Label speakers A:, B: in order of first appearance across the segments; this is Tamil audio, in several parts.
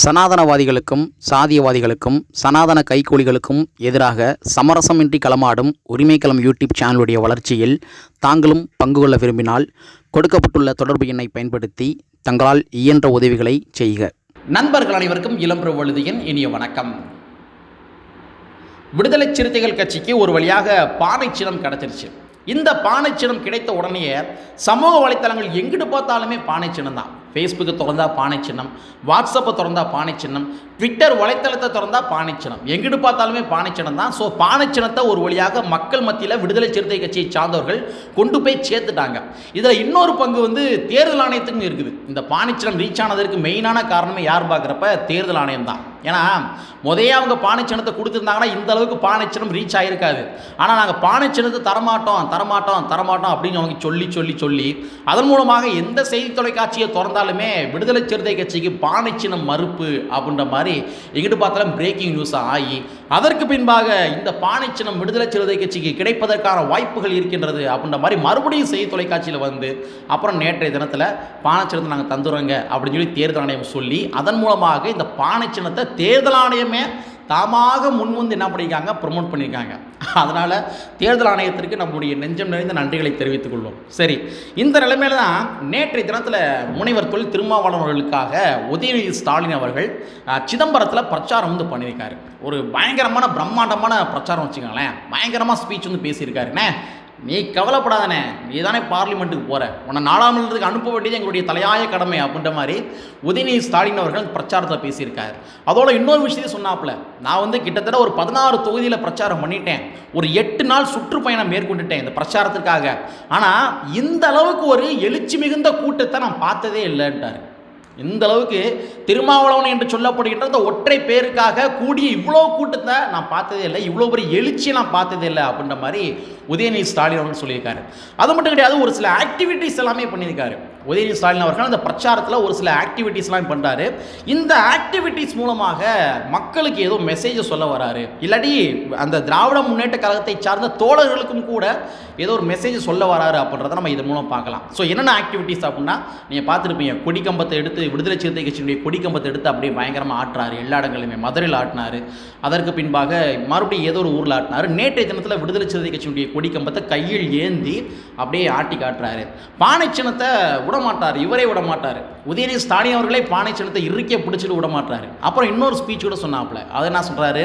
A: சனாதனவாதிகளுக்கும் சாதியவாதிகளுக்கும் சனாதன கைக்கூலிகளுக்கும் எதிராக சமரசமின்றி களமாடும் உரிமைக்களம் யூடியூப் சேனலுடைய வளர்ச்சியில் தாங்களும் பங்கு கொள்ள விரும்பினால் கொடுக்கப்பட்டுள்ள தொடர்பு எண்ணை பயன்படுத்தி தங்களால் இயன்ற உதவிகளை செய்க.
B: நண்பர்கள் அனைவருக்கும் இளம்பெரு வழுதியின் இனிய வணக்கம். விடுதலை சிறுத்தைகள் கட்சிக்கு ஒரு வழியாக பானை சின்னம் கிடச்சிருச்சு. இந்த பானை சின்னம் கிடைத்த உடனேயே சமூக வலைத்தளங்கள் எங்கிட்டு பார்த்தாலுமே பானை சின்னம் தான். ஃபேஸ்புக்கு திறந்தா பானை சின்னம் வாட்ஸ்அப்பை திறந்தா பானை சின்னம் ட்விட்டர் வலைத்தளத்தை திறந்தா பானை சின்னம். எங்கிட்டு பார்த்தாலுமே பானை சின்னம் தான். ஸோ பானை சின்னத்தை ஒரு வழியாக மக்கள் மத்தியில் விடுதலை சிறுத்தை கட்சியை சார்ந்தவர்கள் கொண்டு போய் சேர்த்துட்டாங்க. இதில் இன்னொரு பங்கு வந்து தேர்தல் ஆணையத்துக்கும் இருக்குது. இந்த பானை சின்னம் ரீச் ஆனதற்கு மெயினான காரணமே யார் பார்க்குறப்ப தேர்தல் ஆணையம் தான். ஏன்னா முதையே அவங்க பானை கொடுத்துருந்தாங்கன்னா இந்த அளவுக்கு பானை சின்னம் ரீச் ஆகிருக்காது ஆனால் நாங்கள் பானை சின்னத்தை தரமாட்டோம் தரமாட்டோம் தரமாட்டோம் அப்படின்னு அவங்க சொல்லி சொல்லி சொல்லி அதன் மூலமாக எந்த செய்தி தொலைக்காட்சியை திறந்தாலுமே விடுதலை சிறுத்தை கட்சிக்கு பானைச்சினம் சின்னம் மறுப்பு அப்படின்ற மாதிரி எங்கிட்டு பார்த்தாலும் பிரேக்கிங் நியூஸாக ஆகி அதற்கு பின்பாக இந்த பானை சின்னம் விடுதலை சிறுத்தை கட்சிக்கு கிடைப்பதற்கான வாய்ப்புகள் இருக்கின்றது அப்படின்ற மாதிரி மறுபடியும் செய்தி தொலைக்காட்சியில் வந்து அப்புறம் நேற்றைய தினத்தில் பானை சின்னத்தை நாங்கள் தந்துடுறோங்க அப்படின்னு சொல்லி தேர்தல் ஆணையம் சொல்லி அதன் மூலமாக இந்த பானைச்சினத்தை தேர்தல் ஆணையமே தாமாக முன்வந்து என்ன பண்ணியிருக்காங்க? ப்ரொமோட் பண்ணியிருக்காங்க. அதனால் தேர்தல் ஆணையத்திற்கு நம்முடைய நெஞ்சம் நிறைந்த நன்றிகளை தெரிவித்துக் கொள்வோம். சரி இந்த நிலைமையில தான் நேற்றைய தினத்தில் முனைவர் தொழில் திருமாவளவன் அவர்களுக்காக உதயநிதி ஸ்டாலின் அவர்கள் சிதம்பரத்தில் பிரச்சாரம் வந்து பண்ணியிருக்காரு. ஒரு பயங்கரமான பிரம்மாண்டமான பிரச்சாரம் வச்சுக்கோங்களேன். பயங்கரமாக ஸ்பீச் வந்து பேசியிருக்காருண்ணே நீ கவலைப்படாதனே நீ தானே பார்லிமெண்ட்டுக்கு போகிற உன்னை நாடாளுமன்றத்துக்கு அனுப்ப வேண்டியது எங்களுடைய தலையாய கடமை அப்படின்ற மாதிரி உதயநிதி ஸ்டாலின் அவர்கள் பிரச்சாரத்தில் பேசியிருக்காரு. அதோட இன்னொரு விஷயத்தையும் சொன்னாப்புல நான் வந்து கிட்டத்தட்ட ஒரு பதினாறு தொகுதியில் பிரச்சாரம் பண்ணிட்டேன். ஒரு எட்டு நாள் சுற்றுப்பயணம் மேற்கொண்டுட்டேன் இந்த பிரச்சாரத்திற்காக. ஆனால் இந்த அளவுக்கு ஒரு எழுச்சி மிகுந்த கூட்டத்தை நான் பார்த்ததே இல்லைன்ட்டார். இந்த அளவுக்கு திருமாவளவன் என்று சொல்லப்படுகின்ற அந்த ஒற்றை பேருக்காக கூடிய இவ்வளோ கூட்டத்தை நான் பார்த்ததே இல்லை இவ்வளோ பெரிய எழுச்சியை நான் பார்த்ததே இல்லை அப்படின்ற மாதிரி உதயநிதி ஸ்டாலின் அவர்கள் சொல்லியிருக்காரு. அது மட்டும் கிடையாது ஒரு சில ஆக்டிவிட்டீஸ் எல்லாமே பண்ணியிருக்காரு. உதயநிதி ஸ்டாலின் அவர்கள் அந்த பிரச்சாரத்தில் ஒரு சில ஆக்டிவிட்டீஸ்லாம் பண்ணுறாரு இந்த ஆக்டிவிட்டீஸ் மூலமாக மக்களுக்கு ஏதோ மெசேஜை சொல்ல வராரு. இல்லாட்டி அந்த திராவிட முன்னேற்ற கழகத்தை சார்ந்த தோழர்களுக்கும் கூட ஏதோ ஒரு மெசேஜ் சொல்ல வராரு அப்படின்றத நம்ம இதன் மூலம் பார்க்கலாம். ஸோ என்னென்ன ஆக்டிவிட்டீஸ் அப்படின்னா நீங்கள் பார்த்துருப்பீங்க கொடிக்கம்பத்தை எடுத்து விடுதலை சிறுத்தை கட்சியினுடைய கொடிக்கம்பத்தை எடுத்து அப்படியே பயங்கரமாக ஆட்டுறாரு. எல்லா இடங்களிலுமே மதுரையில் ஆட்டினாரு. அதற்கு பின்பாக மறுபடியும் ஏதோ ஒரு ஊரில் ஆட்டினாரு. நேற்றைய தினத்தில் விடுதலை சிறுத்தை கட்சியினுடைய கொடிக்கம்பத்தை கையில் ஏந்தி அப்படியே ஆட்டி காட்டுறாரு. பானை சின்னத்தை விட மாட்டார் இவரே விட மாட்டார் உதயநிதி ஸ்டாலின் அவர்களே பானை சின்னத்தை இறுக்கிய பிடிச்சிட்டு விடமாட்டாரு. அப்புறம் இன்னொரு ஸ்பீச் கூட சொன்னாப்புல. அதை என்ன சொல்கிறாரு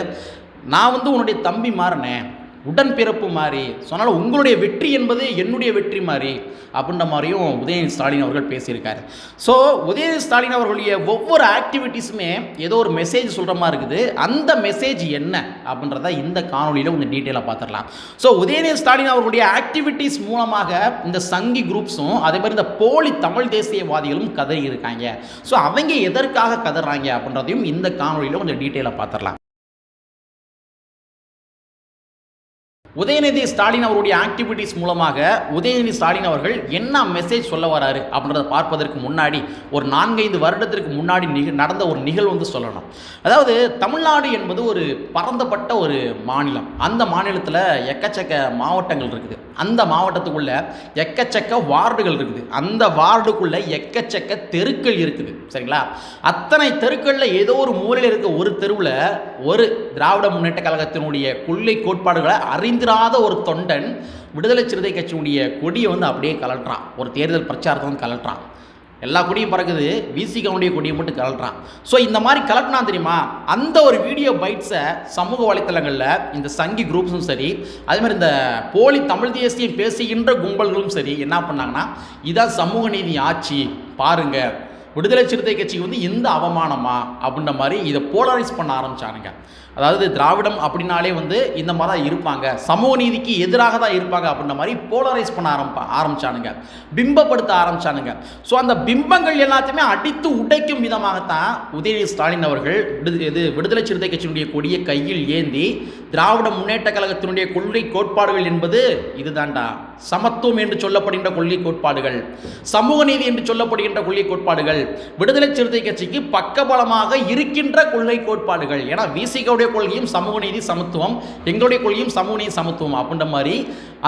B: நான் வந்து உன்னுடைய தம்பி மாறினேன் உடன்பிறப்பு மாதிரி அதனால் உங்களுடைய வெற்றி என்பது என்னுடைய வெற்றி மாதிரி அப்படின்ற மாதிரியும் உதயநிதி ஸ்டாலின் அவர்கள் பேசியிருக்காரு. ஸோ உதயநிதி ஸ்டாலின் அவர்களுடைய ஒவ்வொரு ஆக்டிவிட்டீஸுமே ஏதோ ஒரு மெசேஜ் சொல்கிற மாதிரி இருக்குது. அந்த மெசேஜ் என்ன? அப்படின்றத இந்த காணொலியில் கொஞ்சம் டீட்டெயிலாக பார்த்துடலாம். ஸோ உதயநிதி ஸ்டாலின் அவர்களுடைய ஆக்டிவிட்டீஸ் மூலமாக இந்த சங்கி குரூப்ஸும் அதே மாதிரி இந்த போலி தமிழ் தேசியவாதிகளும் கதறி இருக்காங்க. ஸோ அவங்க எதற்காக கதறாங்க அப்படின்றதையும் இந்த காணொலியில் கொஞ்சம் டீட்டெயிலாக பார்த்துடலாம். உதயநிதி ஸ்டாலின் அவருடைய ஆக்டிவிட்டிஸ் மூலமாக உதயநிதி ஸ்டாலின் அவர்கள் என்ன மெசேஜ் சொல்ல வராரு அப்படின்றத பார்ப்பதற்கு முன்னாடி ஒரு நான்கைந்து வருடத்திற்கு முன்னாடி நிக நடந்த ஒரு நிகழ்வு வந்து சொல்லணும். அதாவது தமிழ்நாடு என்பது ஒரு பரந்தப்பட்ட ஒரு மாநிலம். அந்த மாநிலத்தில் எக்கச்சக்க மாவட்டங்கள் இருக்குது. அந்த மாவட்டத்துக்குள்ள எக்கச்சக்க வார்டுகள் இருக்குது. அந்த வார்டுக்குள்ள எக்கச்சக்க தெருக்கள் இருக்குது. சரிங்களா? அத்தனை தெருக்களில் ஏதோ ஒரு மூலையில் இருக்க ஒரு தெருவில் ஒரு திராவிட முன்னேற்ற கழகத்தினுடைய கொள்கை கோட்பாடுகளை அறிந்திராத ஒரு தொண்டன் விடுதலை சிறுத்தை கட்சியினுடைய கொடியை வந்து அப்படியே கலட்டுறான் ஒரு தேர்தல் பிரச்சாரத்தை வந்து கலட்டுறான் எல்லா கொடியும் பறக்குது. விசிகவுடைய கொடியை மட்டும் கலட்டுறான் ஸோ இந்த மாதிரி கலட்டினா தெரியுமா? அந்த ஒரு வீடியோ பைட்ஸை சமூக வலைத்தளங்களில் இந்த சங்கி குரூப்ஸும் சரி அதே மாதிரி இந்த போலி தமிழ் தேசியம் பேசுகின்ற கும்பல்களும் சரி என்ன பண்ணாங்கன்னா இதான் சமூக நீதி ஆட்சி பாருங்க. விடுதலை சிறுத்தை கட்சிக்கு வந்து எந்த அவமானமா? அப்படின்ற மாதிரி இதை போலரைஸ் பண்ண ஆரம்பிச்சானுங்க. அதாவது திராவிடம் அப்படின்னாலே வந்து இந்த மாதிரி தான் இருப்பாங்க. சமூக நீதிக்கு எதிராக தான் இருப்பாங்க அப்படின்ற மாதிரி போலரைஸ் பண்ண ஆரம்ப ஆரம்பிச்சானுங்க. பிம்பப்படுத்த ஆரம்பிச்சானுங்க. ஸோ அந்த பிம்பங்கள் எல்லாத்தையுமே அடித்து உடைக்கும் விதமாகத்தான் உதயநிதி ஸ்டாலின் அவர்கள் விடு இது விடுதலை சிறுத்தை கட்சியினுடைய கொடியை கையில் ஏந்தி திராவிட முன்னேற்ற கழகத்தினுடைய கொள்கை கோட்பாடுகள் என்பது இதுதான்டா. சமத்துவம் என்று சொல்லப்படுகின்ற கொள்கை கோட்பாடுகள் சமூக நீதி என்று சொல்லப்படுகின்ற கொள்கை கோட்பாடுகள் விடுதலை சிறுத்தை கட்சிக்கு பக்கபலமாக இருக்கின்ற கொள்கை கோட்பாடுகள். ஏன்னா விசிகவுடைய கொள்கையும் சமூக நீதி சமத்துவம் எங்களுடைய கொள்கையும் சமூக நீதி சமத்துவம் அப்படின்ற மாதிரி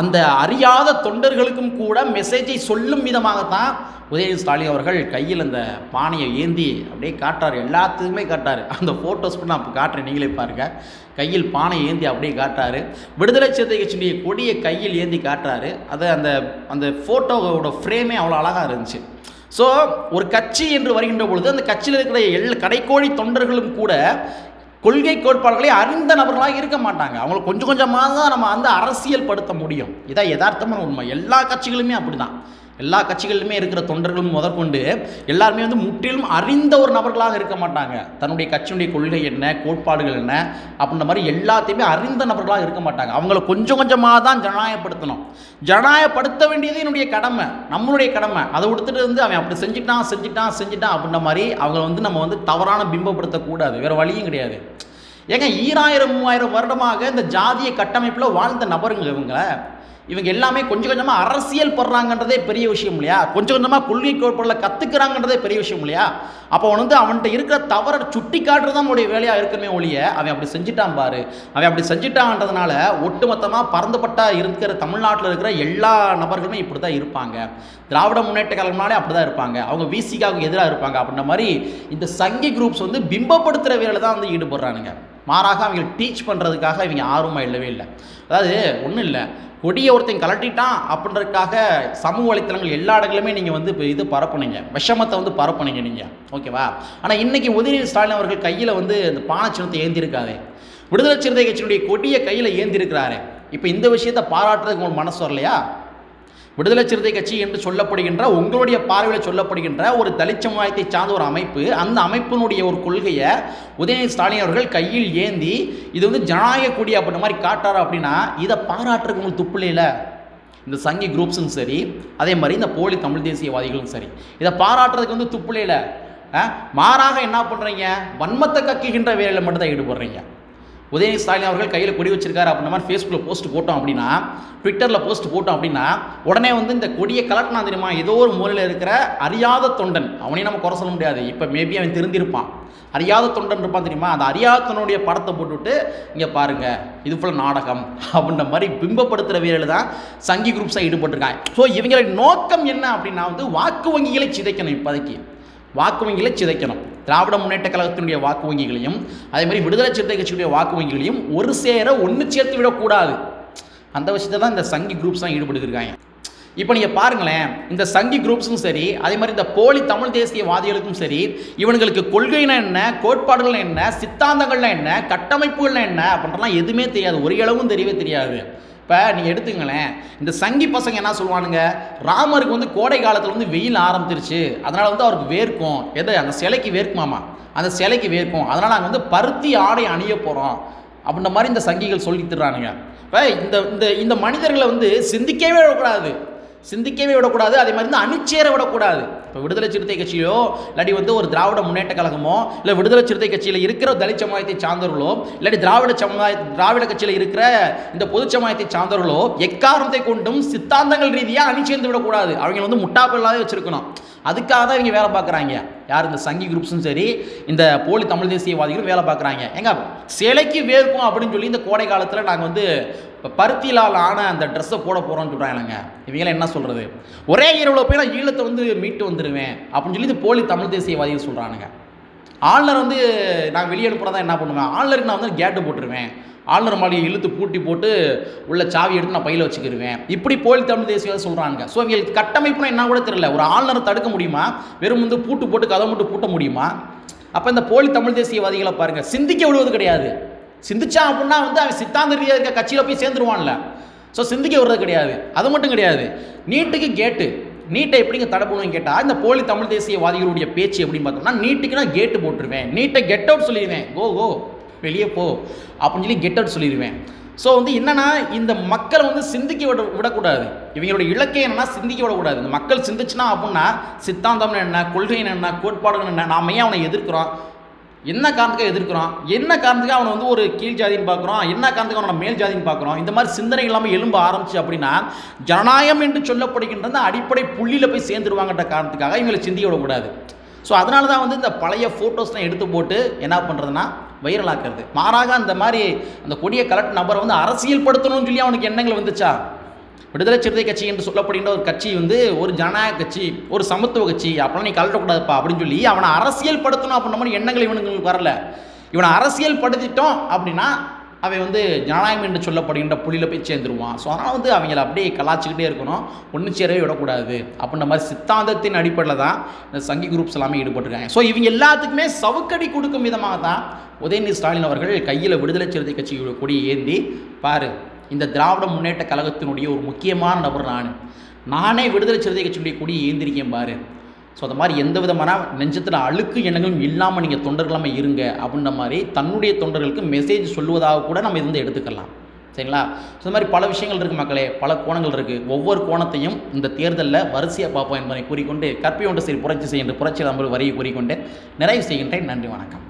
B: அந்த அறியாத தொண்டர்களுக்கும் கூட மெசேஜை சொல்லும் விதமாகத்தான் உதயநிதி ஸ்டாலின் அவர்கள் கையில் அந்த பானையை ஏந்தி அப்படியே காட்டார் எல்லாத்துக்குமே காட்டார் அந்த ஃபோட்டோஸ் கூட நான் இப்போ காட்டுறேன். நீங்களே பாருங்கள் கையில் பானை ஏந்தி அப்படியே காட்டுறாரு. விடுதலை சிறுத்தை கட்சியினுடைய கொடியை கையில் ஏந்தி காட்டுறாரு. அது அந்த அந்த ஃபோட்டோவோட ஃப்ரேமே அவ்வளோ அழகாக இருந்துச்சு. ஸோ ஒரு கட்சி என்று வருகின்ற பொழுது அந்த கட்சியில் இருக்கிற எல் கடைக்கோடி தொண்டர்களும் கூட கொள்கை கோட்பாடுகளை அறிந்த நபர்களாக இருக்க மாட்டாங்க. அவங்களை கொஞ்சம் கொஞ்சமாக தான் நம்ம வந்து அரசியல் படுத்த முடியும். இதான் யதார்த்தமான உண்மை. எல்லா கட்சிகளுமே அப்படிதான். எல்லா கட்சிகளிலுமே இருக்கிற தொண்டர்களும் முதற்கொண்டு எல்லாருமே வந்து முற்றிலும் அறிந்த ஒரு நபர்களாக இருக்க மாட்டாங்க. தன்னுடைய கட்சியினுடைய கொள்கை என்ன கோட்பாடுகள் என்ன அப்படின்ற மாதிரி எல்லாத்தையுமே அறிந்த நபர்களாக இருக்க மாட்டாங்க. அவங்கள கொஞ்சம் கொஞ்சமாக தான் ஜனநாயகப்படுத்தணும். ஜனநாயகப்படுத்த வேண்டியது என்னுடைய கடமை நம்மளுடைய கடமை. அதை விடுத்துட்டு வந்து அவன் அப்படி செஞ்சுட்டான் செஞ்சுட்டான் செஞ்சுட்டான் அப்படின்ற மாதிரி அவங்கள வந்து நம்ம வந்து தவறான பிம்பப்படுத்தக்கூடாது வேறு வழியும் கிடையாது. ஏங்க ஈராயிரம் மூவாயிரம் வருடமாக இந்த ஜாதிய கட்டமைப்பில் வாழ்ந்த நபருங்க இவங்களை இவங்க எல்லாமே கொஞ்சம் கொஞ்சமாக அரசியல் படுறாங்கன்றதே பெரிய விஷயம் இல்லையா? கொஞ்சம் கொஞ்சமாக கொள்கை கோட்பாடுல கற்றுக்கிறாங்கன்றதே பெரிய விஷயம் இல்லையா? அப்போ அவன் வந்து அவன்கிட்ட இருக்கிற தவறை சுட்டி காட்டுறது தான் அவனுடைய வேலையாக இருக்குமே ஒழிய அவன் அப்படி செஞ்சுட்டான் பாரு. அவன் அப்படி செஞ்சுட்டான்றதுனால ஒட்டுமொத்தமாக பறந்துபட்டா இருக்கிற தமிழ்நாட்டில் இருக்கிற எல்லா நபர்களுமே இப்படி தான் இருப்பாங்க. திராவிட முன்னேற்ற கழகம்னாலே அப்படி தான் இருப்பாங்க. அவங்க விசிகாவுக்கு எதிராக இருப்பாங்க. அப்படின்ற மாதிரி இந்த சங்கி குரூப்ஸ் வந்து பிம்பப்படுத்துகிற வேலை தான் வந்து ஈடுபடுறானுங்க. மாறாக அவங்க டீச் பண்ணுறதுக்காக இவங்க ஆர்வமாக இல்லவே இல்லை. அதாவது ஒன்றும் இல்லை. கொடியை ஒருத்தன் கலட்டிட்டான் அப்படின்றதுக்காக சமூக வலைத்தளங்கள் எல்லா இடங்களுமே நீங்கள் வந்து இப்போ இது பரப்புனீங்க. விஷமத்தை வந்து பரப்புனீங்க நீங்கள் ஓகேவா ஆனால் இன்றைக்கி உதயநிதி ஸ்டாலின் அவர்கள் கையில் வந்து இந்த பானை சின்னத்தை ஏந்திருக்காதே விடுதலை சிறுத்தை கட்சியினுடைய கொடியை கையில் ஏந்திருக்கிறாரு. இப்போ இந்த விஷயத்தை பாராட்டுறதுக்கு உங்களுக்கு மனசு வரலையா? விடுதலை சிறுத்தை கட்சி என்று சொல்லப்படுகின்ற உங்களுடைய பார்வையில் சொல்லப்படுகின்ற ஒரு தலித் சமுதாயத்தை சார்ந்த ஒரு அமைப்பு அந்த அமைப்பினுடைய ஒரு கொள்கையை உதயநிதி ஸ்டாலின் அவர்கள் கையில் ஏந்தி இது வந்து ஜனநாயக கூடிய அப்படின்ற மாதிரி காட்டாரு அப்படின்னா இதை பாராட்டுறதுக்கு உங்களுக்கு துப்புலையில் இந்த சங்கி குரூப்ஸும் சரி அதே மாதிரி இந்த போலி தமிழ் தேசியவாதிகளும் சரி இதை பாராட்டுறதுக்கு வந்து துப்புலையில் மாறாக என்ன பண்ணுறீங்க வன்மத்தை கக்குகின்ற வேலையில் மட்டும்தான் ஈடுபடுறீங்க. உதயநிதி ஸ்டாலின் அவர்கள் கையில் கொடி வச்சிருக்காரு அப்படின்ற மாதிரி ஃபேஸ்புக்கில் போஸ்ட் போட்டோம் அப்படின்னா ட்விட்டரில் போஸ்ட் போட்டோம் அப்படின்னா உடனே வந்து இந்த கொடியை கலட்டினா தெரியுமா? ஏதோ ஒரு மூலையில் இருக்கிற அறியாத தொண்டன். அவனையும் நம்ம குறை சொல்ல முடியாது. இப்போ மேபி அவன் திருந்திருப்பான். அறியாத தொண்டன் இருப்பான் தெரியுமா? அந்த அறியாத தொண்டனுடைய படத்தை போட்டுவிட்டு இங்கே பாருங்கள் இது ஃபுல்லாக நாடகம் அப்படின்ற மாதிரி பிம்பப்படுத்துகிற வீரர்கள் தான் சங்கி குரூப்ஸாக ஈடுபட்டிருக்காங்க. ஸோ இவங்களுடைய நோக்கம் என்ன அப்படின்னா வந்து வாக்கு வங்கிகளை சிதைக்கணும் இப்போதைக்கு. வாக்கு வங்கிகளை சிதைக்கணும். திராவிட முன்னேற்ற கழகத்தினுடைய வாக்கு வங்கிகளையும் அதே மாதிரி விடுதலை சிறுத்தை கட்சியுடைய வாக்கு வங்கிகளையும் ஒரு சேர ஒன்று சேர்த்து விடக்கூடாது. அந்த விஷயத்தை தான் இந்த சங்கி குரூப்ஸ் தான் ஈடுபட்டுருக்காங்க இப்போ நீங்கள் பாருங்களேன் இந்த சங்கி குரூப்ஸும் சரி அதே மாதிரி இந்த போலி தமிழ் தேசியவாதிகளுக்கும் சரி இவனுங்களுக்கு கொள்கைனா என்ன கோட்பாடுகள் என்ன சித்தாந்தங்கள்னா என்ன கட்டமைப்புகள்னா என்ன அப்படின்றலாம் எதுவுமே தெரியாது. ஒரு அளவும் தெரியவே தெரியாது. இப்போ நீங்கள் எடுத்துங்களேன் இந்த சங்கி பசங்க என்ன சொல்லுவானுங்க? ராமருக்கு வந்து கோடை காலத்தில் வந்து வெயில் ஆரம்பிச்சிருச்சு. அதனால் வந்து அவருக்கு வேர்க்கும். எது? அந்த சிலைக்கு வேர்க்குமாமா? அந்த சிலைக்கு வேர்க்கும். அதனால் நாங்கள் வந்து பருத்தி ஆடை அணிய போகிறோம் அப்படின்ற மாதிரி இந்த சங்கிகள் சொல்லி தர்றானுங்க. இப்போ இந்த இந்த இந்த மனிதர்களை வந்து சிந்திக்கவே விடக்கூடாது சிந்திக்கவே விடக்கூடாது. அதே மாதிரி வந்து அணிச்சேர விடக்கூடாது. இப்போ விடுதலை சிறுத்தை கட்சியோ இல்லாட்டி வந்து ஒரு திராவிட முன்னேற்ற கழகமோ இல்லை விடுதலை சிறுத்தை கட்சியில் இருக்கிற தலித் சமுதாயத்தை சார்ந்தவர்களோ இல்லாட்டி திராவிட சமுதாய திராவிட கட்சியில் இருக்கிற இந்த பொது சமுதாயத்தை சார்ந்தவர்களோ எக்காரணத்தை கொண்டும் சித்தாந்தங்கள் ரீதியாக அணி சேர்ந்து விடக்கூடாது. அவங்க வந்து முட்டாப்பில்லாத வச்சிருக்கணும். அதுக்காக தான் இவங்க வேலை பார்க்குறாங்க. யார் இந்த சங்கி குரூப்ஸும் சரி இந்த போலி தமிழ் தேசியவாதிகளும் வேலை பார்க்குறாங்க. எங்க சிலைக்கு வேர்க்கும் அப்படின்னு சொல்லி இந்த கோடை காலத்தில் நாங்கள் வந்து இப்போ பருத்திலால் ஆன அந்த ட்ரெஸ்ஸை போட போகிறோம்னு சொல்கிறாங்க இவங்களாம் என்ன சொல்கிறது ஒரே இரவில் போய் நான் ஈழத்தை வந்து மீட்டு வந்துடுவேன் அப்படின்னு சொல்லி இந்த போலி தமிழ் தேசியவாதிகள் சொல்கிறானுங்க ஆளுநர் வந்து நான் வெளியே அனுப்புறதா என்ன பண்ணுவேன் ஆளுநருக்கு நான் வந்து கேட்டு போட்டுருவேன். ஆளுநர் மாளிகை இழுத்து பூட்டி போட்டு உள்ள சாவி எடுத்து நான் பையில் வச்சுக்கிருவேன். இப்படி போலி தமிழ் தேசியவாதி சொல்கிறாங்க ஸோ இவங்களுக்கு கட்டமைப்புனா என்ன கூட தெரியல. ஒரு ஆளுநரை தடுக்க முடியுமா? வெறும் வந்து பூட்டு போட்டு கதை மட்டும் பூட்ட முடியுமா? அப்போ இந்த போலி தமிழ் தேசியவாதிகளை பாருங்கள் சிந்திக்க விடுவது கிடையாது. சிந்திச்சான் அப்படின்னா வந்து அவன் சித்தாந்த ரீதியாக இருக்க கட்சியில் போய் சேர்ந்துருவான்ல. ஸோ சிந்திக்க விடுறது கிடையாது. அது மட்டும் கிடையாது. நீட்டுக்கு கேட்டு நீட்டை எப்படிங்க தடை பண்ணுவோம் கேட்டால் இந்த போலி தமிழ் தேசியவாதிகளுடைய பேச்சு எப்படின்னு பார்த்தோம்னா நீட்டுக்கு நான் கேட்டு போட்டுருவேன். நீட்டை கெட் அவுட் சொல்லிடுவேன். கோ கோ வெளியே போ அப்படின்னு சொல்லி கெட் அவுட் சொல்லிடுவேன். ஸோ வந்து என்னென்னா இந்த மக்களை வந்து சிந்திக்க விட விடக்கூடாது. இவங்களுடைய இலக்கை என்னென்னா சிந்திக்க விடக்கூடாது. இந்த மக்கள் சிந்திச்சுனா அப்படின்னா சித்தாந்தம் என்ன கொள்கை என்ன கோட்பாடுகள் என்ன நாம ஏன் அவனை எதிர்க்கிறோம்? என்ன காரணத்துக்காக எதிர்க்கிறோம்? என்ன காரணத்துக்காக அவனை வந்து ஒரு கீழ் ஜாதின்னு பார்க்குறோம்? என்ன காரணத்துக்கு அவனை மேல் ஜாதின்னு பார்க்குறோம்? இந்த மாதிரி சிந்தனை இல்லாமல் எலும்ப ஆரம்பிச்சு அப்படின்னா ஜனநாயகம் என்று சொல்லப்படுகின்ற அடிப்படை புள்ளியில் போய் சேர்ந்துருவாங்கன்ற காரணத்துக்காக இவங்களை சிந்திக்க விடக்கூடாது. ஸோ அதனால தான் வந்து இந்த பழைய ஃபோட்டோஸ்லாம் எடுத்து போட்டு என்ன பண்ணுறதுன்னா வைரலாக்குறது மாறாக அந்த மாதிரி அந்த கொடியை கலெக்ட் நபரை வந்து அரசியல் படுத்தணும்னு சொல்லி அவனுக்கு எண்ணங்கள் வந்துச்சா? விடுதலை சிறுத்தை கட்சி என்று சொல்லப்படுகின்ற ஒரு கட்சி வந்து ஒரு ஜனநாயக கட்சி ஒரு சமத்துவ கட்சி அப்பெல்லாம் நீ கலட்டக்கூடாதுப்பா அப்படின்னு சொல்லி அவனை அரசியல் படுத்தணும் அப்படின்ற மாதிரி எண்ணங்கள் இவனுங்களுக்கு வரல. இவனை அரசியல் படுத்திட்டோம் அப்படின்னா அவன் வந்து ஜனநாயகம் என்று சொல்லப்படுகின்ற புள்ளியில் போய் சேர்ந்துருவான். ஸோ அதனால் வந்து அவங்கள அப்படியே கலாச்சிக்கிட்டே இருக்கணும். ஒன்று சேரவே விடக்கூடாது அப்படின்ற மாதிரி சித்தாந்தத்தின் அடிப்படையில் தான் இந்த சங்கி குரூப்ஸ் எல்லாமே ஈடுபட்டிருக்காங்க. ஸோ இவங்க எல்லாத்துக்குமே சவுக்கடி கொடுக்கும் விதமாக தான் உதயநிதி ஸ்டாலின் அவர்கள் கையில் விடுதலை சிறுத்தை கட்சியோட கொடி ஏந்தி பாரு இந்த திராவிட முன்னேற்ற கழகத்தினுடைய ஒரு முக்கியமான நபர் நான். நானே விடுதலை சிறுத்தை கட்சியுடைய கொடியை ஏந்திரிக்கேன் பாரு. ஸோ அந்த மாதிரி எந்த விதமான நெஞ்சத்தில் அழுக்கு எண்ணங்களும் இல்லாமல் நீங்கள் தொண்டர்களாமல் இருங்க அப்படின்ற மாதிரி தன்னுடைய தொண்டர்களுக்கு மெசேஜ் சொல்லுவதாக கூட நம்ம இருந்து எடுத்துக்கலாம். சரிங்களா? ஸோ இந்த மாதிரி பல விஷயங்கள் இருக்குது மக்களே. பல கோணங்கள் இருக்குது ஒவ்வொரு கோணத்தையும் இந்த தேர்தலில் வரிசையாக பார்ப்போம் என்பதை கூறிக்கொண்டு கற்பி ஒன்று சரி புரட்சி செய்கின்ற புரட்சி நம்பர் வரியை கூறிக்கொண்டு நிறைவு செய்கின்றேன். நன்றி வணக்கம்.